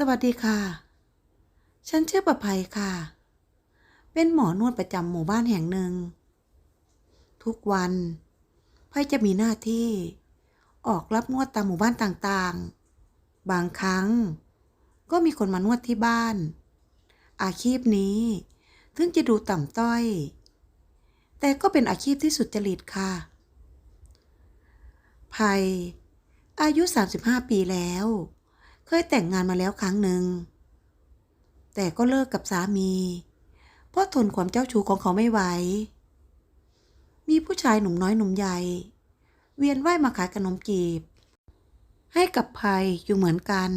สวัสดีค่ะ ฉันชื่อประภัยค่ะ เป็นหมอนวดประจำหมู่บ้านแห่งหนึ่ง ทุกวันภัยจะมีหน้าที่ ออกรับนวดตามหมู่บ้านต่างๆ บางครั้ง ก็มีคนมานวดที่บ้าน อาชีพนี้ถึงจะดูต่ำต้อย แต่ก็เป็นอาชีพที่สุจริตค่ะภัยอายุ 35 ปีแล้ว เคยแต่งงานมาแล้วครั้งหนึ่ง แต่ก็เลิกกับสามี เพราะทนความเจ้าชู้ของเขาไม่ไหว มีผู้ชายหนุ่มน้อยหนุ่มใหญ่ เวียนว่ายมาขายขนมจีบ ให้กับภัยอยู่เหมือนกัน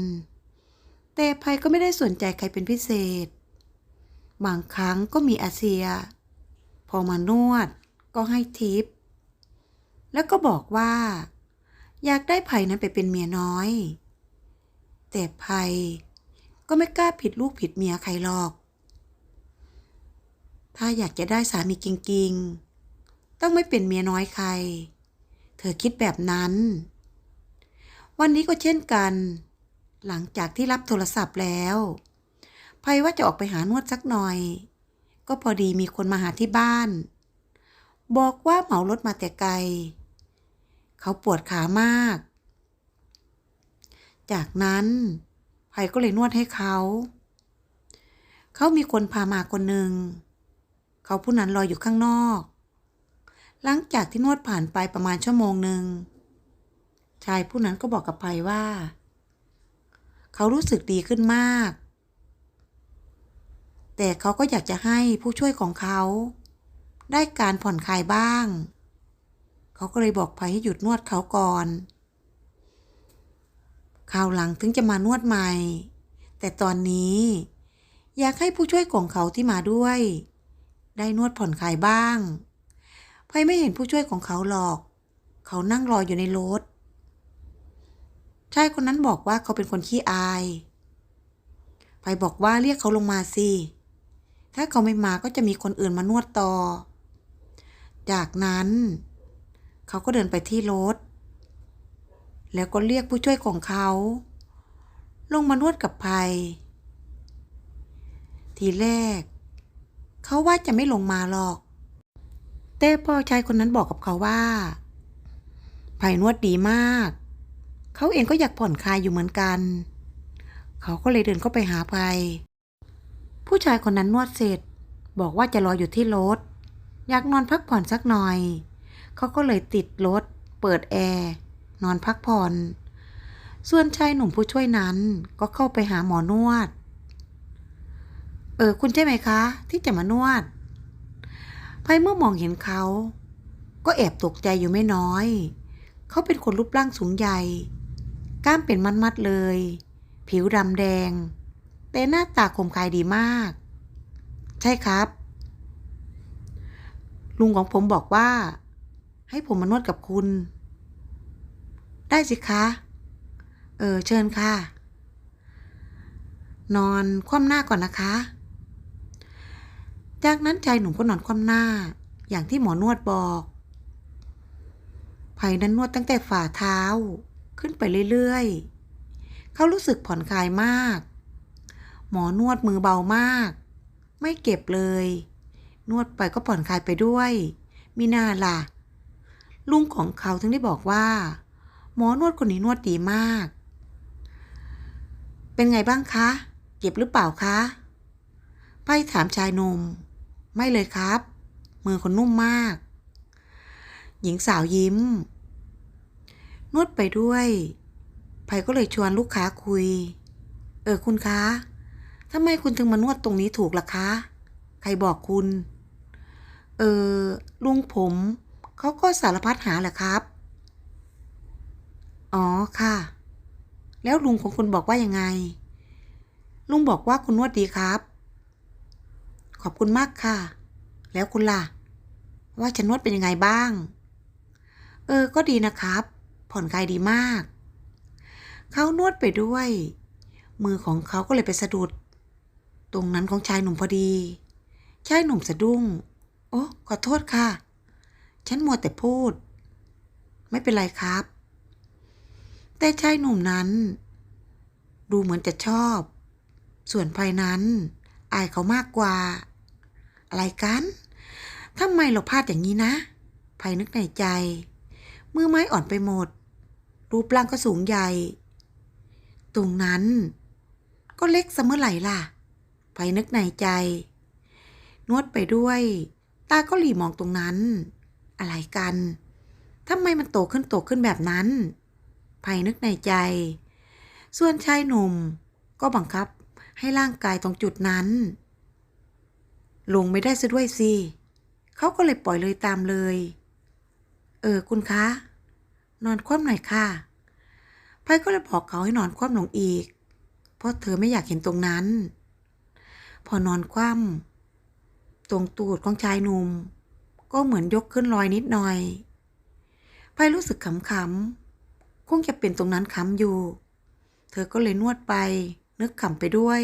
แต่ภัยก็ไม่ได้สนใจใครเป็นพิเศษ บางครั้งก็มีอาเซีย พอมานวดก็ให้ทิป แล้วก็บอกว่า อยากได้ไผ่นั้นไปเป็นเมียน้อย แต่ไผ่ก็ไม่กล้าผิดลูกผิดเมียใครหรอก ถ้าอยากจะได้สามีจริงๆ ต้องไม่เป็นเมียน้อยใคร เธอคิดแบบนั้น วันนี้ก็เช่นกัน หลังจากที่รับโทรศัพท์แล้วไพ่ว่าจะออกไปหานวดสักหน่อย ก็พอดีมีคนมาหาที่บ้าน บอกว่าเหมารถมาแต่ไกล เขาปวดขามาก จากนั้นไผ่ก็เลยนวดให้เขา เขามีคนพามาคนหนึ่ง เขาผู้นั้นรออยู่ข้างนอก หลังจากที่นวดผ่านไปประมาณชั่วโมงหนึ่ง ชายผู้นั้นก็บอกกับไผ่ว่า เขารู้สึกดีขึ้นมาก แต่เขาก็อยากจะให้ผู้ช่วยของเขา ได้การผ่อนคลายบ้าง เขาก็เลยบอกไผ่ให้หยุดนวดเขาก่อน คราวหลังถึงจะมานวดใหม่ แต่ตอนนี้ อยากให้ผู้ช่วยของเขาที่มาด้วย ได้นวดผ่อนคลายบ้างไพไม่เห็นผู้ช่วยของเขาหรอก เขานั่งรออยู่ในรถชายคนนั้นบอกว่าเขาเป็นคนขี้อายไพบอกว่าเรียกเขาลงมาสิ ถ้าเขาไม่มาก็จะมีคนอื่นมานวดต่อ จากนั้น เขาก็เดินไปที่รถ แล้วก็เรียกผู้ช่วยของเขา ลงมานวดกับภัย ทีแรก เขาว่าจะไม่ลงมาหรอก แต่พ่อชายคนนั้นบอกกับเขาว่าภัยนวดดีมาก เขาเองก็อยากผ่อนคลายอยู่เหมือนกัน เขาก็เลยเดินเข้าไปหาภัย ผู้ชายคนนั้นนวดเสร็จ บอกว่าจะรออยู่ที่รถ อยากนอนพักผ่อนสักหน่อย เขาก็เลยติดรถ เปิดแอร์ นอนพักผ่อน ส่วนชายหนุ่มผู้ช่วยนั้นก็เข้าไปหาหมอนวด เออคุณใช่ไหมคะ ที่จะมานวดไพ่เมื่อมองเห็นเขา ก็แอบตกใจอยู่ไม่น้อย เขาเป็นคนรูปร่างสูงใหญ่ กล้ามเป็นมัดๆเลย ผิวดำแดง แต่หน้าตาคมคายดีมาก ใช่ครับ ลุงของผมบอกว่า ให้ผมมานวดกับคุณ ได้สิคะ เออ เชิญค่ะ นอนคว่ำหน้าก่อนนะคะ จากนั้นชายหนุ่มก็นอนคว่ำหน้า อย่างที่หมอนวดบอกไผ่นั้นนวดตั้งแต่ฝ่าเท้าขึ้นไปเรื่อยๆ เขารู้สึกผ่อนคลายมาก หมอนวดมือเบามาก ไม่เก็บเลย นวดไปก็ผ่อนคลายไปด้วยมีหน้าล่ะ ลุงของเขาถึงได้บอกว่า หมอนวดคนนี้นวดดีมาก เป็นไงบ้างคะ เจ็บหรือเปล่าคะไพถามชายหนุ่ม ไม่เลยครับ มือคนนุ่มมาก หญิงสาวยิ้ม นวดไปด้วยไผ่ก็เลยชวนลูกค้าคุย เออคุณคะทำไมคุณถึงมานวดตรงนี้ถูกล่ะคะ ใครบอกคุณ เออลุงผม เขาก็สารพัดหาแหละครับ อ๋อค่ะ แล้วลุงของคุณบอกว่ายังไง ลุงบอกว่าคุณนวดดีครับ ขอบคุณมากค่ะ แล้วคุณล่ะ ว่าฉันนวดเป็นยังไงบ้าง เออ ก็ดีนะครับ ผ่อนคลายดีมาก เขานวดไปด้วย มือของเขาก็เลยไปสะดุด ตรงนั้นของชายหนุ่มพอดี ชายหนุ่มสะดุ้ง โอ้ขอโทษค่ะ ฉันมัวแต่พูด ไม่เป็นไรครับ แต่ชายหนุ่มนั้น ดูเหมือนจะชอบ ส่วนภัยนั้น อายเขามากกว่า อะไรกันทำไมเราพลาดอย่างนี้นะภัยนึกในใจ มือไม้อ่อนไปหมด รูปร่างก็สูงใหญ่ ตรงนั้น ก็เล็กเสมอไหร่ล่ะภัยนึกในใจ นวดไปด้วย ตาก็หลีมองตรงนั้น อะไรกันทำไมมันโตขึ้นโตขึ้นแบบนั้น ภัยนึกในใจ ส่วนชายหนุ่มก็บังคับให้ร่างกายตรงจุดนั้น ลงไม่ได้ซะด้วยสิเขาก็เลยปล่อยเลยตามเลย เออคุณคะ นอนคว่ำหน่อยค่ะไพก็เลยบอกเขาให้นอนคว่ำลงอีก เพราะเธอไม่อยากเห็นตรงนั้น พอนอนคว่ำตรงตูดของชายหนุ่ม ก็เหมือนยกขึ้นลอยนิดหน่อยไพรู้สึกขำๆ คงจะเป็นตรงนั้นค้ำอยู่ เธอก็เลยนวดไป นึกขำไปด้วย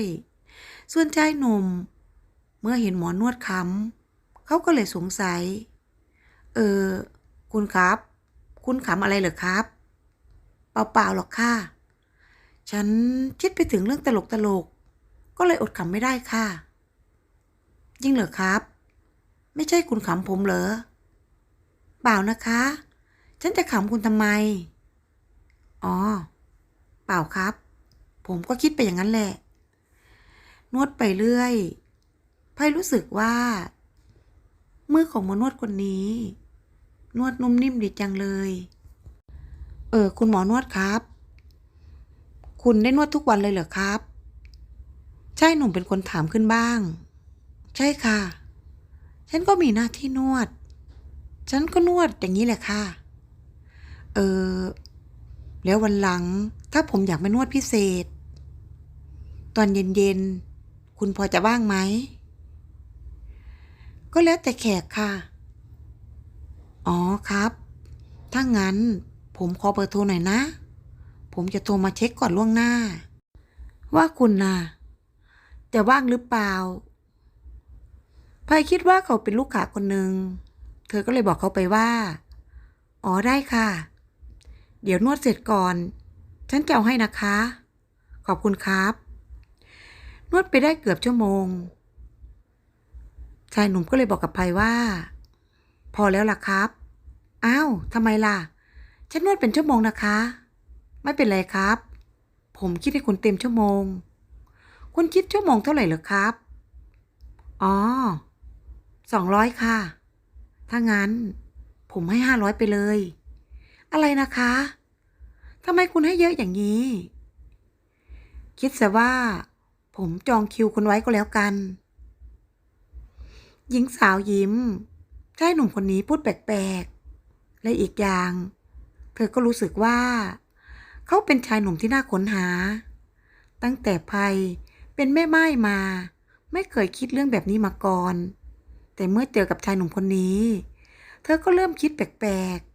ส่วนชายหนุ่ม เมื่อเห็นหมอนวดค้ำเขาก็เลยสงสัย เออ คุณครับ คุณขำอะไรเหรอครับ เปล่าๆหรอกค่ะ ฉันคิดไปถึงเรื่องตลกตลก ก็เลยอดขำไม่ได้ค่ะ ยิ่งเหรอครับ ไม่ใช่คุณขำผมเหรอเปล่านะคะ ฉันจะขำคุณทำไม อ๋อ เปล่าครับ ผมก็คิดไปอย่างนั้นแหละ นวดไปเรื่อยไพ่รู้สึกว่า มือของหมอนวดคนนี้ นวดนุ่มนิ่มดีจังเลย เออ คุณหมอนวดครับ คุณได้นวดทุกวันเลยเหรอครับ ใช่หนุ่มเป็นคนถามขึ้นบ้าง ใช่ค่ะ ฉันก็มีหน้าที่นวด ฉันก็นวดอย่างนี้แหละค่ะ เออ แล้ววันหลังถ้าผมอยากมานวดพิเศษ ตอนเย็นๆ คุณพอจะว่างไหม ก็แล้วแต่แขกค่ะ อ๋อครับ ถ้างั้นผมขอเบอร์โทรหน่อยนะ ผมจะโทรมาเช็คก่อนล่วงหน้า ว่าคุณน่ะจะว่างหรือเปล่าพายคิดว่าเขาเป็นลูกค้าคนหนึ่ง เธอก็เลยบอกเขาไปว่า อ๋อได้ค่ะ เดี๋ยวนวดเสร็จก่อน ฉันจะเอาให้นะคะ ขอบคุณครับ นวดไปได้เกือบชั่วโมง ชายหนุ่มก็เลยบอกกับภัยว่า พอแล้วล่ะครับ อ้าวทำไมล่ะ ฉันนวดเป็นชั่วโมงนะคะ ไม่เป็นไรครับ ผมคิดให้คุณเต็มชั่วโมง คุณคิดชั่วโมงเท่าไหร่เหรอครับ อ๋อสองร้อยค่ะ ถ้างั้น ผมให้ห้าร้อยไปเลย อะไรนะคะทำไมคุณให้เยอะอย่างนี้ คิดซะว่า ผมจองคิวคุณไว้ก็แล้วกัน หญิงสาวยิ้มชายหนุ่มคนนี้พูดแปลกๆ และอีกอย่าง เธอก็รู้สึกว่า เขาเป็นชายหนุ่มที่น่าค้นหา ตั้งแต่ภัยเป็นแม่ไม้มา ไม่เคยคิดเรื่องแบบนี้มาก่อน แต่เมื่อเจอกับชายหนุ่มคนนี้ เธอก็เริ่มคิดแปลกๆ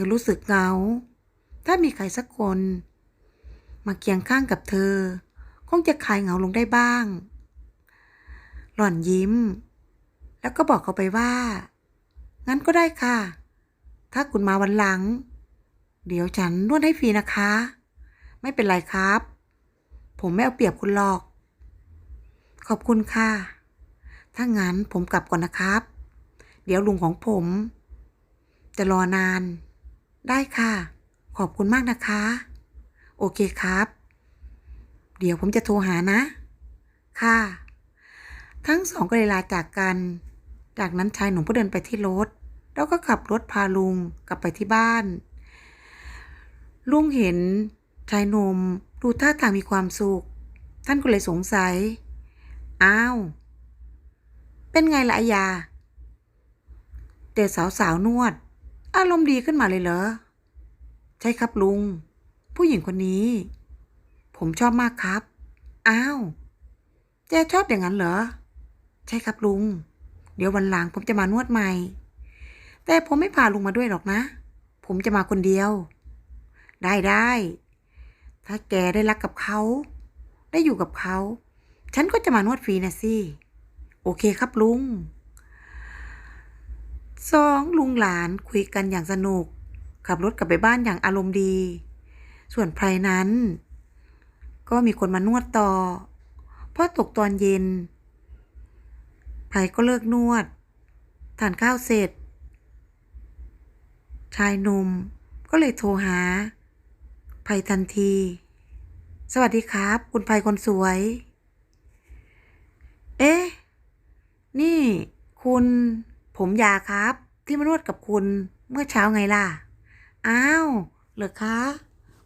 ธอรู้สึกเหงา ถ้ามีใครสักคน มาเคียงข้างกับเธอ คงจะคลายเหงาลงได้บ้าง หล่อนยิ้ม แล้วก็บอกเขาไปว่า งั้นก็ได้ค่ะ ถ้าคุณมาวันหลัง เดี๋ยวฉันนวดให้ฟรีนะคะ ไม่เป็นไรครับ ผมไม่เอาเปรียบคุณหรอก ขอบคุณค่ะ ถ้างั้นผมกลับก่อนนะครับ เดี๋ยวลุงของผมจะรอนาน ได้ค่ะ ขอบคุณมากนะคะ โอเคครับ เดี๋ยวผมจะโทรหานะ ค่ะ ทั้งสองก็เลยลาจากกัน จากนั้นชายหนุ่มก็เดินไปที่รถ แล้วก็ขับรถพาลุงกลับไปที่บ้าน ลุงเห็นชายหนุ่มดูท่าทางมีความสุข ท่านก็เลยสงสัย อ้าว เป็นไงล่ะอายา แต่สาวสาวนวด อารมณ์ดีขึ้นมาเลยเหรอ ใช่ครับลุง ผู้หญิงคนนี้ ผมชอบมากครับ อ้าว แจชอบอย่างนั้นเหรอ ใช่ครับลุง เดี๋ยววันหลังผมจะมานวดใหม่ แต่ผมไม่พาลุงมาด้วยหรอกนะ ผมจะมาคนเดียว ได้ได้ ถ้าแกได้รักกับเขา ได้อยู่กับเขา ฉันก็จะมานวดฟรีนะสิ โอเคครับลุง สองลุงหลานคุยกันอย่างสนุก ขับรถกลับไปบ้านอย่างอารมณ์ดี ส่วนไพรนั้น ก็มีคนมานวดต่อพอตกตอนเย็นไผ่ก็เลิกนวดทานข้าวเสร็จ ชายหนุ่มก็เลยโทรหาไผ่ทันที สวัสดีครับ คุณไผ่คนสวย เอ๊ะ นี่คุณ ผมยาครับ ที่มานวดกับคุณเมื่อเช้าไงล่ะ อ้าวเหรอคะ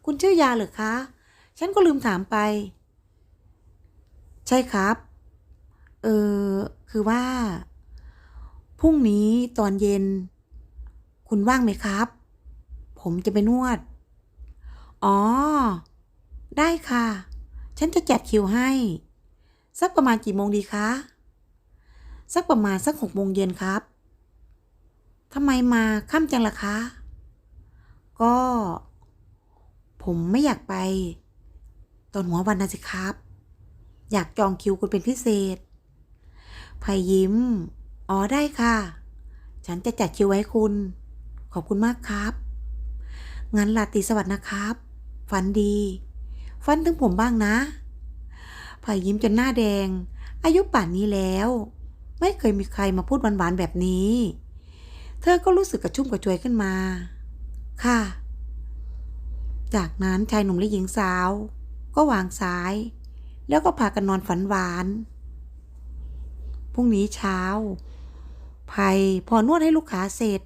คุณชื่อยาเหรอคะ ฉันก็ลืมถามไป ใช่ครับ เออคือว่า พรุ่งนี้ตอนเย็น คุณว่างไหมครับ ผมจะไปนวด อ๋อ ได้ค่ะ ฉันจะจัดคิวให้ สักประมาณกี่โมงดีคะ สักประมาณสักหกโมงเย็นครับ ทำไมมาค่ำจังล่ะคะ ก็ ผมไม่อยากไป ตอนหัววันนะสิครับ อยากจองคิวคุณเป็นพิเศษพายยิ้ม อ๋อได้ค่ะ ฉันจะจัดคิวไว้คุณ ขอบคุณมากครับ งั้นลาตีสวัสดิ์นะครับ ฝันดี ฝันถึงผมบ้างนะพายยิ้มจนหน้าแดง อายุป่านนี้แล้ว ไม่เคยมีใครมาพูดหวานๆแบบนี้ เธอก็รู้สึกกระชุ่มกระชวยขึ้นมา ค่ะ จากนั้นชายหนุ่มและหญิงสาว ก็วางสาย แล้วก็พากันนอนฝันหวาน พรุ่งนี้เช้าภัยพอนวดให้ลูกค้าเสร็จ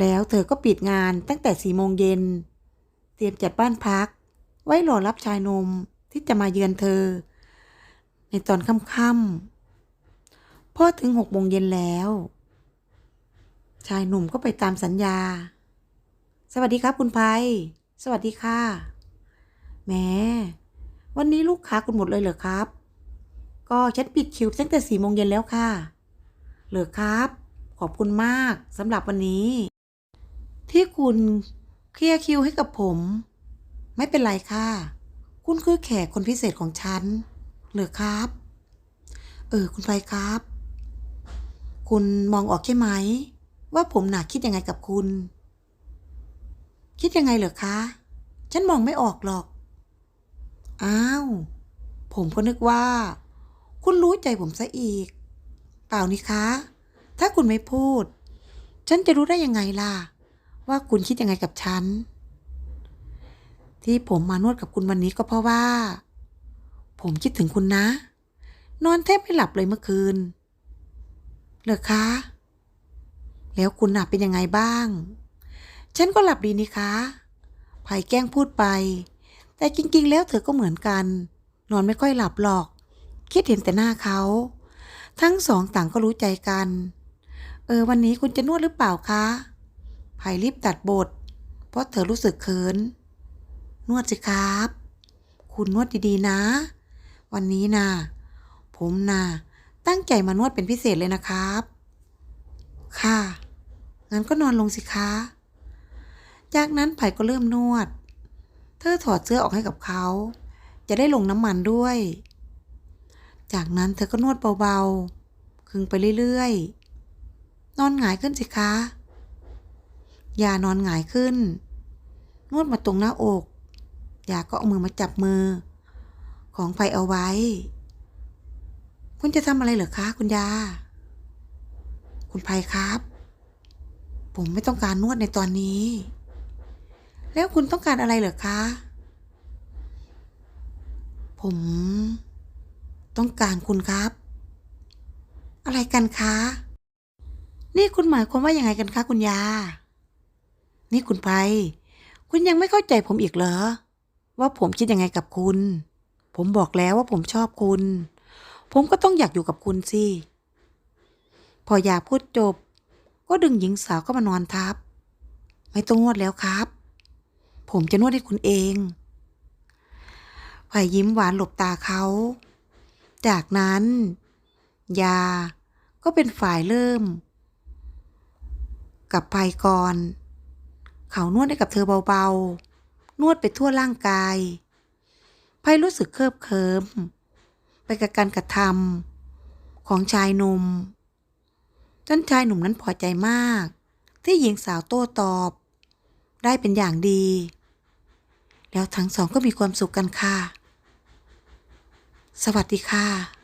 แล้วเธอก็ปิดงานตั้งแต่สี่โมงเย็น เตรียมจัดบ้านพัก ไว้รอรับชายหนมที่จะมาเยือนเธอ ในตอนค่ำๆพอถึงหกโมงเย็นแล้ว ชายหนุ่มก็ไปตามสัญญา สวัสดีครับคุณภัย สวัสดีค่ะ แหม วันนี้ลูกค้าคุณหมดเลยเหรอครับ ก็ฉันปิดคิวตั้งแต่สี่โมงเย็นแล้วค่ะ เหรอครับ ขอบคุณมากสำหรับวันนี้ ที่คุณเคลียร์คิวให้กับผม ไม่เป็นไรค่ะ คุณคือแขกคนพิเศษของฉัน เหรอครับ เออ คุณไฟครับ คุณมองออกใช่ไหม ว่าผมหนาคิดยังไงกับคุณ คิดยังไงเหรอคะ ฉันมองไม่ออกหรอก อ้าว ผมก็นึกว่า คุณรู้ใจผมซะอีก เปล่านี่คะ ถ้าคุณไม่พูด ฉันจะรู้ได้ยังไงล่ะ ว่าคุณคิดยังไงกับฉัน ที่ผมมานวดกับคุณวันนี้ก็เพราะว่า ผมคิดถึงคุณนะ นอนแทบไม่หลับเลยเมื่อคืน เหรอคะ แล้วคุณน่ะเป็นยังไงบ้าง ฉันก็หลับดีนี่คะไผ่แกล้งพูดไป แต่จริงๆ แล้วเธอก็เหมือนกัน นอนไม่ค่อยหลับหรอก คิดเห็นแต่หน้าเขา ทั้งสองต่างก็รู้ใจกัน เออ วันนี้คุณจะนวดหรือเปล่าคะไผ่รีบตัดบท เพราะเธอรู้สึกเขิน นวดสิครับ คุณนวดดีๆนะ วันนี้นะผมนะตั้งใจมานวดเป็นพิเศษเลยนะครับ ค่ะ งั้นก็นอนลงสิคะ จากนั้นไผ่ก็เริ่มนวด เธอถอดเสื้อออกให้กับเขา จะได้ลงน้ำมันด้วย จากนั้นเธอก็นวดเบาๆ คึงไปเรื่อยๆ นอนหงายขึ้นสิคะ อย่านอนหงายขึ้น นวดมาตรงหน้าอก อย่าก็เอามือมาจับมือ ของไผ่เอาไว้ คุณจะทำอะไรเหรอคะ คุณยา คุณไผ่ครับ ผมไม่ต้องการนวดในตอนนี้ แล้วคุณต้องการอะไรเหรอคะ ผม ต้องการคุณครับ อะไรกันคะ นี่คุณหมายความว่ายังไงกันคะคุณยา นี่คุณไปคุณยังไม่เข้าใจผมอีกเหรอ ว่าผมคิดยังไงกับคุณ ผมบอกแล้วว่าผมชอบคุณ ผมก็ต้องอยากอยู่กับคุณสิ พออยากพูดจบ ก็ดึงหญิงสาวเข้ามานอนทับ ไม่ต้องนวดแล้วครับ ผมจะนวดให้คุณเองไผ่ยิ้มหวานหลบตาเขา จากนั้น ยาก็เป็นฝ่ายเริ่ม กับไผ่ก่อนเขานวดให้กับเธอเบาๆ นวดไปทั่วร่างกายไผ่รู้สึกเคิบเคิมไปกับการกระทำของชายหนุ่ม จนชายหนุ่มนั้นพอใจมาก ที่หญิงสาวโต้ตอบ ได้เป็นอย่างดี แล้วทั้งสองก็มีความสุขกันค่ะ สวัสดีค่ะ